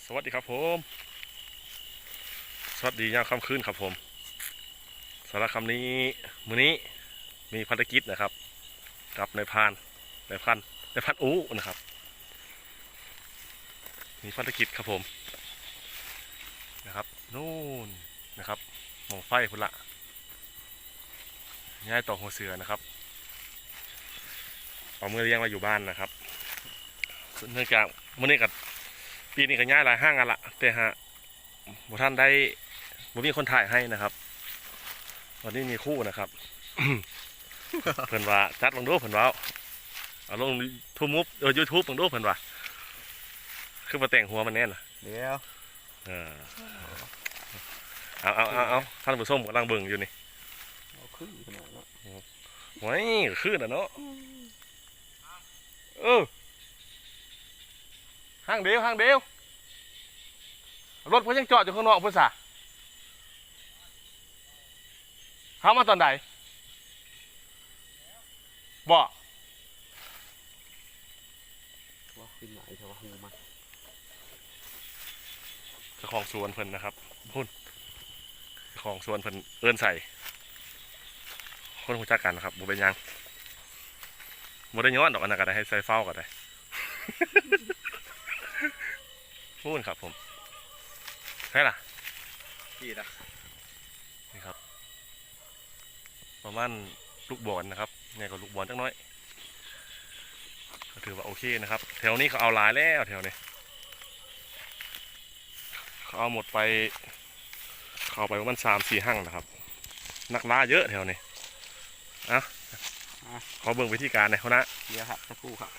สวัสดีครับผม สวัสดียามค่ำคืนครับผมสาระคำนี้มื้อนี้มีภารกิจนะครับ กับนายพานนายพันนายพันอู้นะครับ มีภารกิจครับผมนะครับนู่นนะครับหมองไฟพุ่นละย้ายต่อหัวเสือนะครับเอามือเลี้ยงมาอยู่บ้านนะครับเนื่องจากเมื้อนี้กับ ปีนี้ก็ย้ายหลายห้างกันละแต่ฮะบ่ท่านได้บ่มีคนถ่ายให้นะครับ วันนี้มีคู่นะครับ เพิ่นว่าจัดลงดูเพิ่นว่าเอาลงทูมุบเออยูทูบลงดูเพิ่นว่าคือมาแต่งหัวมันแน่นล่ะเดี๋ยวเออเอาเอาเอาเอาท่านผู้ชมกำลังเบิ่งอยู่นี่เอาขึ้นขนาดนั้นไว้ก็คือน่ะเนาะเออห้างเดียวห้างเดียวรถเพิ่นยังจอดอยู่ข้างนอกเพิ่นซะเข้ามาตอนใดบ่ว่าขึ้นไหนแต่ว่าหูมันเจ้าของสวนเพิ่นนะครับพุ่นเจ้าของสวนเพิ่นเอื้อนใส่ คนหูจักกันนะครับบ่เป็นหยังบ่ได้ย้อนดอกอันนั้นก็ได้ให้ใส่เฝ้าก็ได้ พูดครับผมใช่ล่ะพี่นะนี่ครับ ประมาณลูกบอลนะครับเนี่ยก็ลูกบอลจังน้อยก็ถือว่าโอเคนะครับ แถวนี้เขาเอาหลายแล้วแถวนี้เขาเอาหมดไปเขาเอาไปประมาณสามสี่ห้างนะครับ นักล่าเยอะแถวนี้อะขอเบิ่งวิธีการหน่อยเขานะเดี๋ยวครับสักครู่ครับ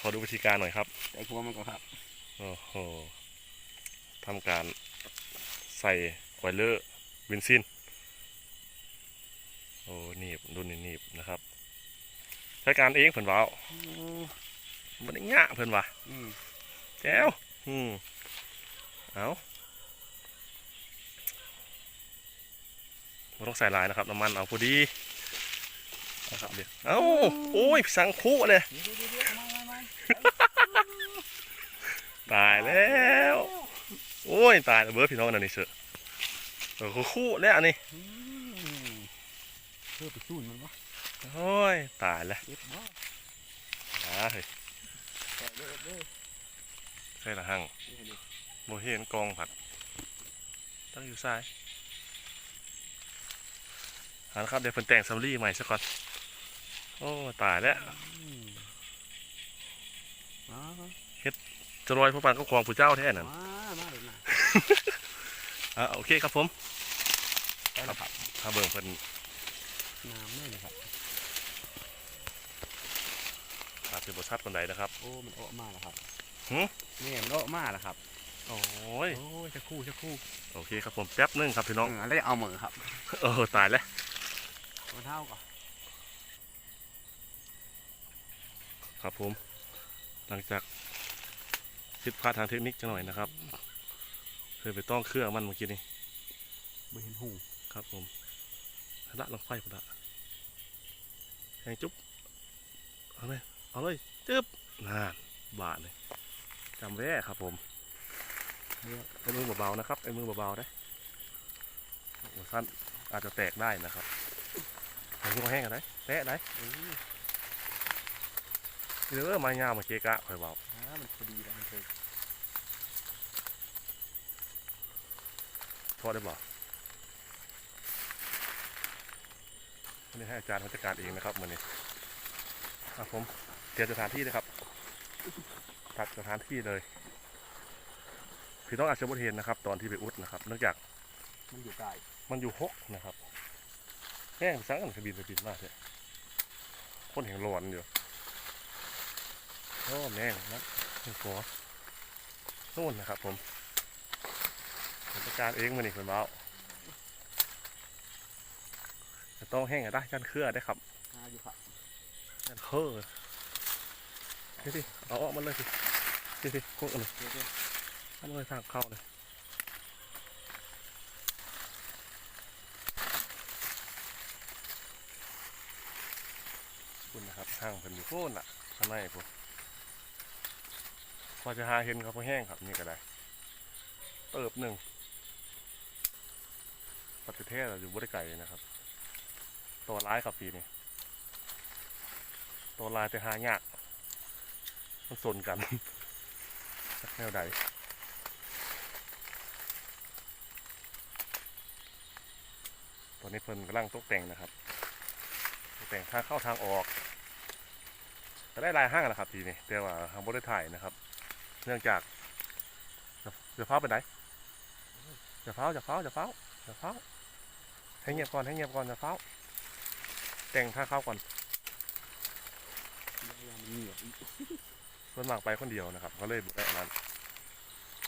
ขอดูวิธีการหน่อยครับใส่หัวมันก่อนครับ โอ้โหทำการใส่ไวเลอร์วินซินโอ้หนีบดุนนี่หนีบนะครับใช้การเองเพิ่นว่ามันได้ยะเพิ่นว่าอืมแจ้วอืมเอาไม่ต้องใส่หลายนะครับน้ำมันเอาพอดีนะครับเดี๋ยวเอ้าโอ้ยสังคุเลย เดี๋ยวเดี๋ยวเดี๋ยวมามามา ตายแล้ว โอ้ยตายแล้วเบิร์ดพี่น้องนั่นนี่เสือเออคู่แล้วอันนี้อืมเพื่อไปสู้มันวะโอ้ยตายแล้วเจ็บบ่อ่าเฮ้ยใส่เด้อเด้อใช่ละหังนี่ให้ดูโมเห็นกองผัดตั้งอยู่ซ้ายเอันครับเดี๋ยวเพิ่นแต่งซัมรี่ใหม่ซะก่อน โอ้ ตายแล้วอืมมา จะรอยพวกปันก็ควงผู้เจ้าแท้นั่นมามาเดี๋ยวนะอ่าโอเคครับผมไปแล้วครับถ้าเบิ่งเพิ่นน้ำนี่นะครับอาจจะบชัดปันใดนะครับ โอ้ มันออกมาแล้วครับหึนี่มันออกมาแล้วครับ โอ้ย โอ้ยจะคู่จะคู่ โอเคครับผมแป๊บนึงครับพี่น้องเออแล้วเอามือครับ เออตายแล้วมันเท่าก่อนครับผม หลังจาก ผิดพลาดทางเทคนิคจังหน่อยนะครับเคยไปต้องเครื่องมันเมื่อกี้นี้ไม่เห็นหูครับผมละลงไฟพุ่นละแหงจุ๊บเอาเลยเอาเลยจึ๊บน่านบาดเลยจำไว้ครับผมไอ้มือเบาๆนะครับไอ้มือเบาๆได้หัวสั้นอาจจะแตกได้นะครับไอ้มือแห้งอะไรแตะได้ เออเด้อมายาวมาเกะกะคอยเบาอ่ามันพอดีแล้วมันเคยทอดได้บ่วันนี้ให้อาจารย์เขาจัดการเองนะครับมือนี้ครับผมเตรียมสถานที่นะครับตัดสถานที่เลยพี่ต้องอาจจะบ่เห็นนะครับ ตอนที่ไปอุดนะครับเนื่องจากมันอยู่ใกล้มันอยู่หกนะครับแง่งสังกันขบินไปบินมากเลยคนแห่งร้อนอยู่โอ้แม่งนะเป็นหัวนู่นนะครับผมผมจัดการเองมือนี่คุณเบ้าจะต้องแห้งอะได้ยันเครือได้ครับหาอยู่ครับยันเครือนี่สิเอาออกมาเลยสินี่สิพวกอันนี้เดี๋ยวเดี๋ยวทำเลยทางเข้าเลยคุณนะครับทางเป็นอยู่โค่นอะข้างในผม พอจะหาเห็นเขาพอแห้งครับนี่ก็ได้ เติบหนึ่งปัจจุเทศอยู่บริไก่นะครับ ตัวร้ายครับปีนี้ตัวลายแต่หายากมันสนกันสักแนวใดตอนนี้เพิ่นกำลังตกแต่งนะครับตกแต่งทางเข้าทางออกก็ได้ลายห้างนะครับทีนี้แต่ว่าทางบริถ่ายนะครับ เนื่องจากจะเฝ้าไปไหนจะเฝ้าจะเฝ้าจะเฝ้าจะเฝ้าให้เงียบก่อนให้เงียบก่อนจะเฝ้าแต่งท่าเข้าก่อนเดี๋ยวยามมันเงียบอีกส่วนมากไปคนเดียวนะครับ ก็เลยบุกได้อันนั้น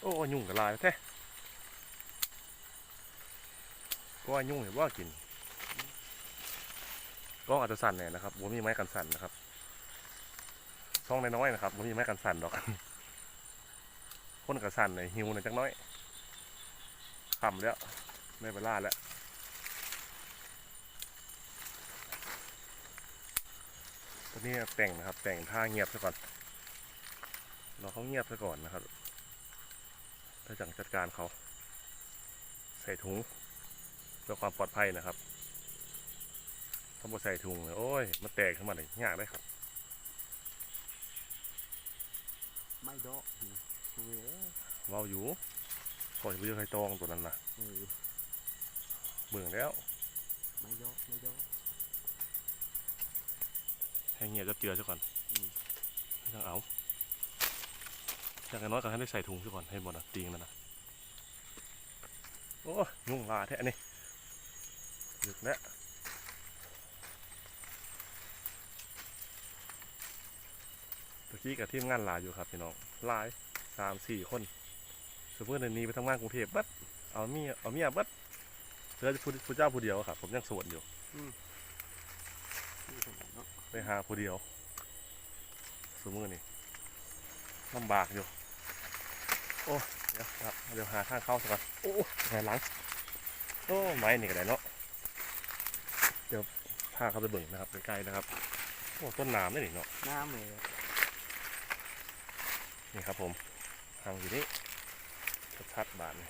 โอ้ยุ่งกับลายแท้ก็ว่ายุ่งเห็นว่ากินก็อาจจะสั่นแน่นะครับผมมีไม้กันสั่นนะครับช่องน้อยๆนะครับผมมีไม้กันสั่นดอก คนกับสั่นในหิวหน่อยจักหน้อยขำแล้วไม่เวลาแล้วตอนนี้แต่งนะครับ แต่งท่าเงียบซะก่อนเราเขาเงียบซะก่อนนะครับถ้าจังจัดการเขา ใส่ถุงเพื่อความปลอดภัยนะครับถ้าบ่ใส่ถุงเนี่ยโอ้ยมันแตกขึ้นมาเลยยากเลยครับ ไม่ดอก เออเว้าอยู่ขอจะไปเจอใครตองตัวนั้นนะเออเบื่อแล้ว ไม่ดอกไม่ดอกให้เงียบจะเจือซะก่อนอืมไม่ต้องเอาอย่างน้อยก็ให้ได้ใส่ถุงซะก่อนให้หมดนะตีงมันนะโอ้ยยุ่งลาแท้อันนี่ดึกแล้วตะกี้กับทีมงานหลายอยู่ครับพี่น้องหลาย สามสี่คนสมมติในนี้ไปทำงานกรุงเทพบัดเอาเมียเอาเมียบัดเหลือผู้ผู้เจ้าผู้เดียวครับผมยังโสดอยู่นี่ขนาดเนาะไปหาผู้เดียวสมมือนี่ลำบากอยู่โอ้เดี๋ยวครับเดี๋ยวหาทางเข้าสักก่อนโอ้ไงหลังโอ้ไม้นี่ก็ได้เนาะเดี๋ยวพาเข้าไปเบิ่งนะครับใกล้ๆนะครับโอ้ต้นน้ำนี่นี่เนาะน้ำเลยนี่ครับผม ทางอยู่นี่ชัดๆบาทนี่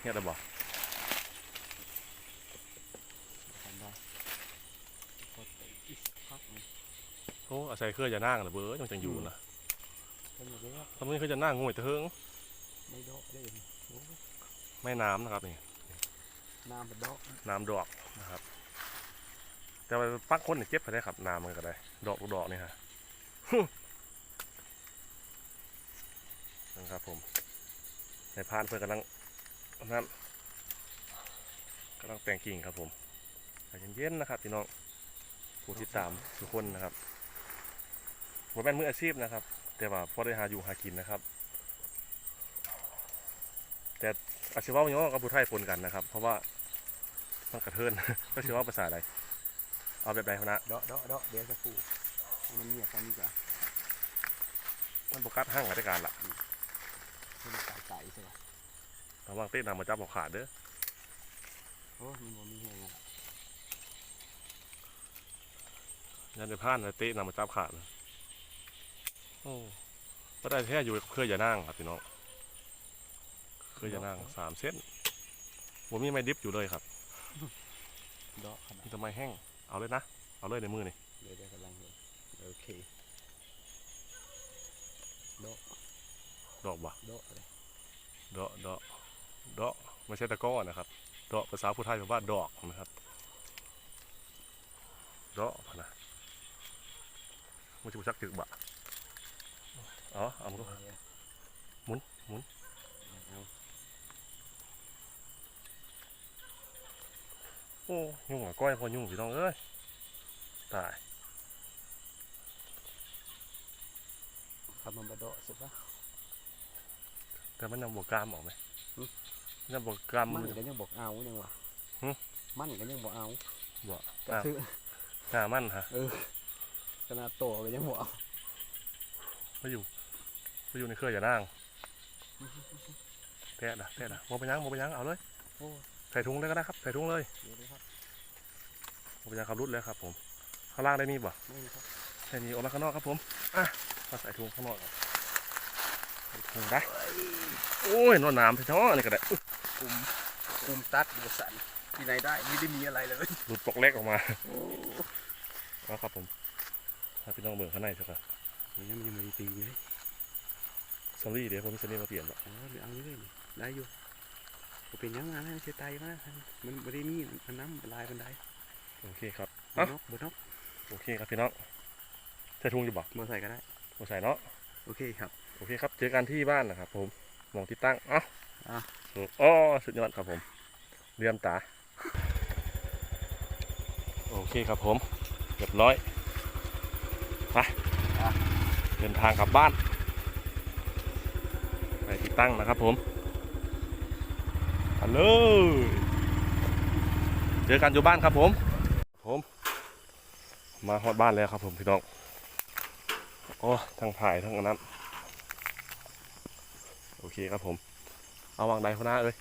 เงียบแล้วบอกทำได้พอไปอีกสักพักหนึงโอ้อาศัยเครือจะนั่งเหรือเบ้อจังจังอยู่นะเป็นอย่างนี้ครับทำไมเครือจะนั่งงวยตะเฮิงไม่ดอกได้ยังโอ้ยแม่น้ำนะครับนี่น้ำเป็นดอกน้ำดอกนะครับ แต่ว่าปักคนเนี่ยเจ็บไปได้ครับน้ำมันก็ได้ ดอกลูกดอกนี่ฮะ นะครับผมในพานเพื่อนกำลังนั่นกำลังแต่งกิ่งครับผมใจเย็นๆนะครับพี่น้องผู้ติดตามทุกคนนะครับผมเป็นมืออาชีพนะครับ แต่ว่าพอได้หาอยู่หากินนะครับ แต่อาชีวะมันก็กับผู้ไทยปนกันนะครับ เพราะว่ามันกระเทินก็ชื่อว่าภาษาอะไรเอาแบบใดคณะดอกดอกดอกเดี๋ยวจะปลูกให้มันเงียบกันดีกว่ามันโฟกัสห้างราชการละให้ มันไก่ไก่ใช่ไหมระวังเต้นนำมาจับเอาขาดเด้อโอ้ยมันบ่มีแหงอะยันจะพลาดนะเต้นำมาจับขาดเลยโอ้ก็ได้แค่อยู่เคยอย่านั่งครับพี่น้องเคยอย่านั่งสามเส้นผมมีไม้ดิฟอยู่เลยครับดอกขนาดมีแต่ไม้แห้งเอาเลยนะ เอาเลยในมือนี่เดี๋ยวเดี๋ยวกำลังเลยโอเค ดอกบ่ดอกเลยดอกดอกดอกไม่ใช่ตะกร้อนะครับ ดอกภาษาผู้ไทยแปลว่าดอกนะครับ ดอกพะนะมันจะชักจึกบะอ๋อเอามันก็เดี๋ยวหมุนหมุนเอาโอ้ยุ่งอะก้อยพอยุ่งพี่น้องเอ้ยตายทำมันบดอกสุดปะ แต่มันยังบวกกล้ามออกไหมหึมันยังบวกกล้ามมันมันก็ยังบอกเอายังวะหึมันก็ยังบอกเอาบ่ก็อ้าวคือหน้ามันฮะเออขนาดโตก็ยังบอกเอามาอยู่มาอยู่ในเครืออย่านั่งแทะนะแทะนะโมไปยังโมไปยังเอาเลยโอ้ใส่ถุงเลยก็ได้ครับใส่ถุงเลยเดี๋ยวดูครับโมไปยังครับรุดเลยครับผมข้างล่างได้มีบ่ไม่มีครับได้มีออกมาข้างนอกครับผมอะมาใส่ถุงข้างนอกก่อน คงได้โอ้ยนอนน้ำไปท้อนี่ก็ได้อุ๊ยคุมคุมตัดบสันที่ไหนได้ไม่ได้มีอะไรเลยหลุดปลอกเล็กออกมาแล้วครับผมถ้าพี่น้องเบิ่งข้างในสักก่อนมันยังมันยังไม่ตีเลยซอรี่เดี๋ยวผมมีสนี่มาเปลี่ยนหรอกอ๋อเดี๋ยวเอาเลยนี่ได้อยู่บ่เป็นหยังไงนะเสียไตมามันไม่ได้มีมันน้ำลายบันไดโอเคครับบเอ้านนกบนนกโอเคครับพี่น้องใส่ถุงอยู่บ่มาใส่ก็ได้บ่ใส่เนาะโอเคครับ โอเคครับเจอกันที่บ้านนะครับผมมองที่ตั้งเอ้าอะอ๋อสุดยอดครับผมเลื่อมตา โอเคครับผมเรียบร้อยไปเดินทางกลับบ้าน ไปที่ตั้งนะครับผมฮัลโหลเจอกันอยู่บ้านครับผม ผม มาฮอดบ้านแล้วครับผมพี่น้อง โอ้ทั้งถ่ายทั้งอันนั้นโอ เคครับผม เอาวางใดคนหน้าเอ้ย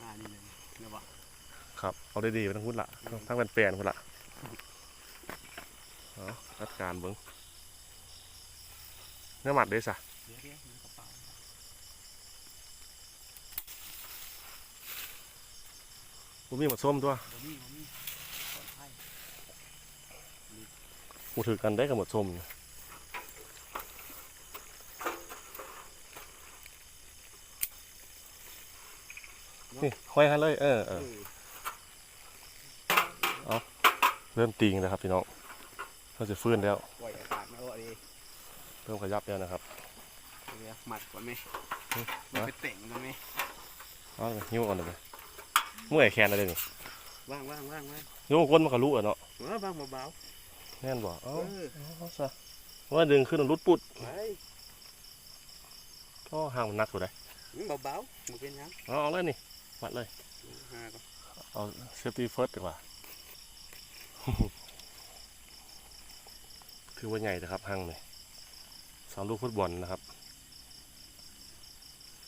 อ่านี่เลยนะวะครับ เอาได้ดีไปทั้งหุ้นละทั้งทั้งเป็นแปลนคนละเอาจัดการเบิ้งเนื้อหมัดเด้สะเดี๋ยวเดี๋ยวมีกระเป๋าผมมีหมดส้มตัวบ่มีบ่มีปลอดภัยกูถือกันได้กับหมดส้มอยู่ นี่ห้อยกันเลย เออเอเอออเริ่มตีงแล้วครับพี่น้องเราจะฟื้นแล้วปล่อยอากาศมาเอาดิเริ่มขยับแล้วนะครับเดี๋ยวหมัดก่อนไหมอืมมันไปเต่งก่อนไหมเอาเลยหิ้วก่อนเลยเมื่อยแขนอะไรนี่ว่างว่างว่างว่างหิ้วก้นมันก็รู้อะเนาะเออว่างเบาแน่นบ่ๆเอ้าเออเอาซะว่าดึงขึ้นแล้วรุดปุดไปก็ห่างมันนักอยู่เลยเบาๆบ่เป็นหยังเอาเอาเลยนี่ มัดเลยหาก่อนเอาเซฟตี้เฟิร์สดีกว่าถือว่าใหญ่นะครับห้างนี่สามลูกฟุตบอลนะครับ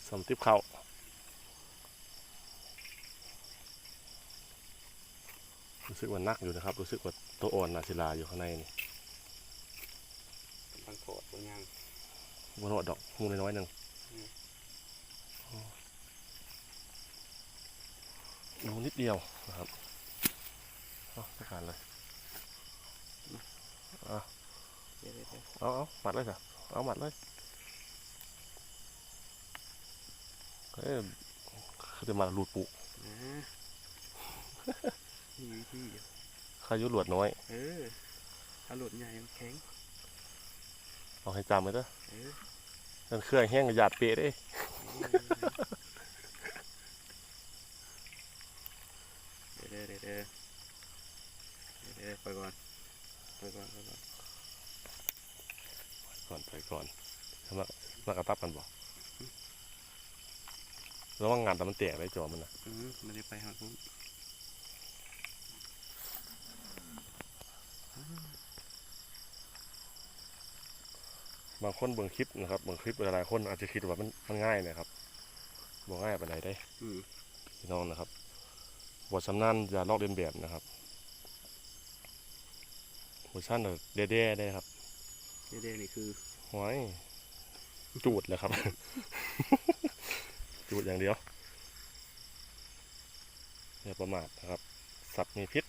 สามทิปเข่ารู้สึกว่านักอยู่นะครับ รู้สึกว่าตัวอ่อนนาศิลาอยู่ข้างในนี่บางโถดบางยังบนหัวดอกหูน้อยๆหนึ่ง อืมดูนิดเดียวนะครับเอาไปการเลยเดี๋ยวอาเอาหมัดเลยจ้ะเอาหมัดเลยเอ้ยเขาจะมาหลุดปุนะมีวิธีอยู่ขายุหลวดน้อย เออถ้าหลุดใหญ่แข็งเอาให้จำไว้เด้อเออเครื่องแห้งหยาดเปะเด้เดี๋ยวเดี๋ยวเดี๋ยวเดี๋ยวเดี๋ยวไปก่อนไปก่อนไปก่อนก่อนไปก่อนมามากระตับกันบ่ระวังงานแต่มันแตกได้จอมันนะอืมไม่ได้ไปหาคุณบางคนเบิ่งคลิปนะครับเบิ่งคลิปหลายๆคนอาจจะคิดว่ามันมันง่ายนะครับบ่ง่ายปานได้พี่น้องนะครับ บทสำนานอย่าลอกเลียนแบบนะครับบทชั้นเด้ๆได้ครับเดี๋ยวเดี๋ยวนี่คือหอยจูดเลยครับ จูดอย่างเดียวอย่าประมาทนะครับ สัตว์มีพิษ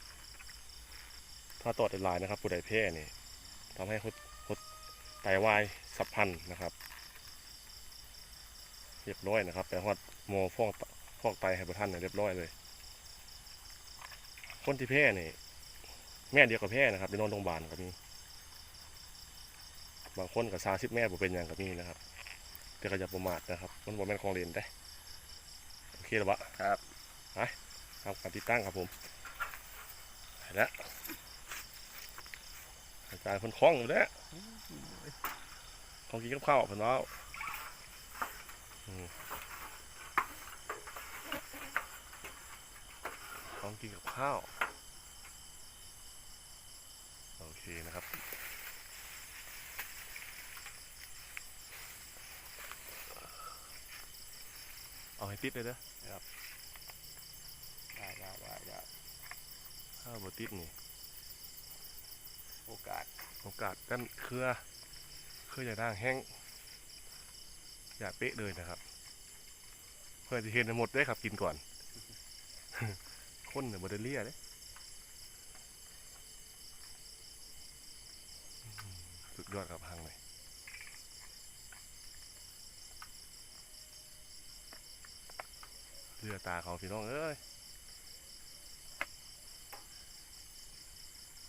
ถ้าตอดลายนะครับ ผู้ใดแพ้นี่ทำให้คดคดไตวายสับพันธุ์นะครับเรียบร้อยนะครับ แต่ฮอดโมฟอกฟอกไตให้ประท่านเนี่ยเรียบร้อยเลย คนที่แพ้นี่แม่เดียวกับแพ้นะครับไปนอนโรงพยาบาลก็มีบางคนกับซาซิบแม่บ่เป็นอย่างกับมีนะครับแต่ก็อย่าประมาทนะครับมันบ่แม่นของเล่นได้โอเคแล้วบะครับทำการติดตั้งครับผมไปแล้วอาจารย์คนคล่องอยู่แล้วของกินกับข้าวเพิ่นว่าอืมของกินกับข้าว โอเคนะครับ เอาให้ติดเลยเด้อได้ได้ได้ได้ถ้าบ่ติดนี่ โอกาส โอกาสกันเครือ เครืออย่าด่างแห้ง อย่าเป๊ะเลยนะครับ เพื่อจะเห็นให้หมดได้ครับกินก่อน คนเนี่ยบไดเลียเลยอื้อหือ สุดยอดครับหางเลยเลือตาเขาพี่น้องเอ้ย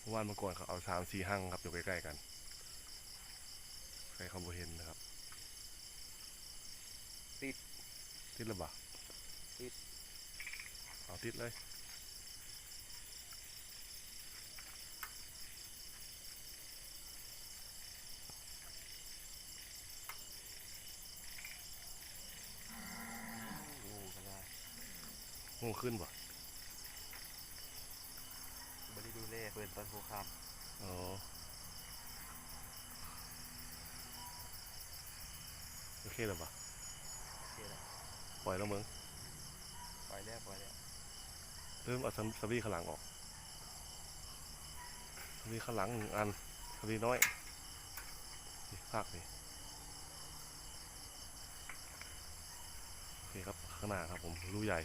เมื่อวานเมื่อก่อนเขาเอาสามสี่ห้างครับอยู่ใกล้ๆกันใครเขาบ่เห็นนะครับ ติด ติดหรือเปล่าติด เอาติดเลย งูขึ้นบ่บ่ได้ดูแลเพิ่นตอนหัวค่อ๋อโอเคหรือเปล่าำโอเคแล้วปล่อยแล้วมึงปล่อยแล้วปล่อยแล้วเริ่มเอาสวีข้างหลังออกสวีข้างหลังหนึ่งอันสวีน้อยนี่ภาคนี่โอเคครับ ข้างหน้าครับผมรูใหญ่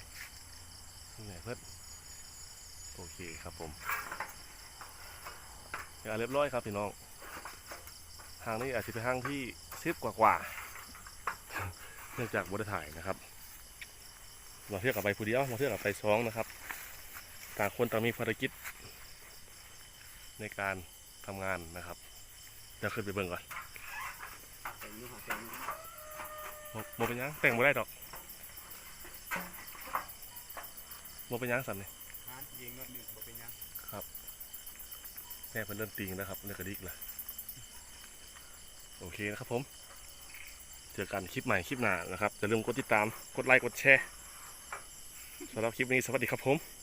รูใหญ่เพิ่มโอเคครับผมอย่างเรียบร้อยครับพี่น้องทางนี้อาจจะเป็นทางที่ซิบกว่ากว่าๆเนื่องจากบริถ่ายนะครับมาเที่ยวกับไปผู้เดียวมาเที่ยวกับไปสองนะครับ ต่างคนต่างมีภารกิจ ในการทำงานนะครับเดี๋ยวขึ้นไปเบิ่งก่อนแต่งูหาแต่งโมโมเป็นหยังแต่งบ่ได้ดอก โมเป็นหยังสันนี่หานยิงหน่อยหนึ่งบ่เป็นหยังแม่เป็นเริ่มติงนะครับเนื้อกระดิกเลยโอเคนะครับผม เจอกันคลิปใหม่คลิปหน้านะครับอย่าลืมกดติดตามกดไลค์กดแชร์สำหรับคลิปนี้สวัสดีครับผมส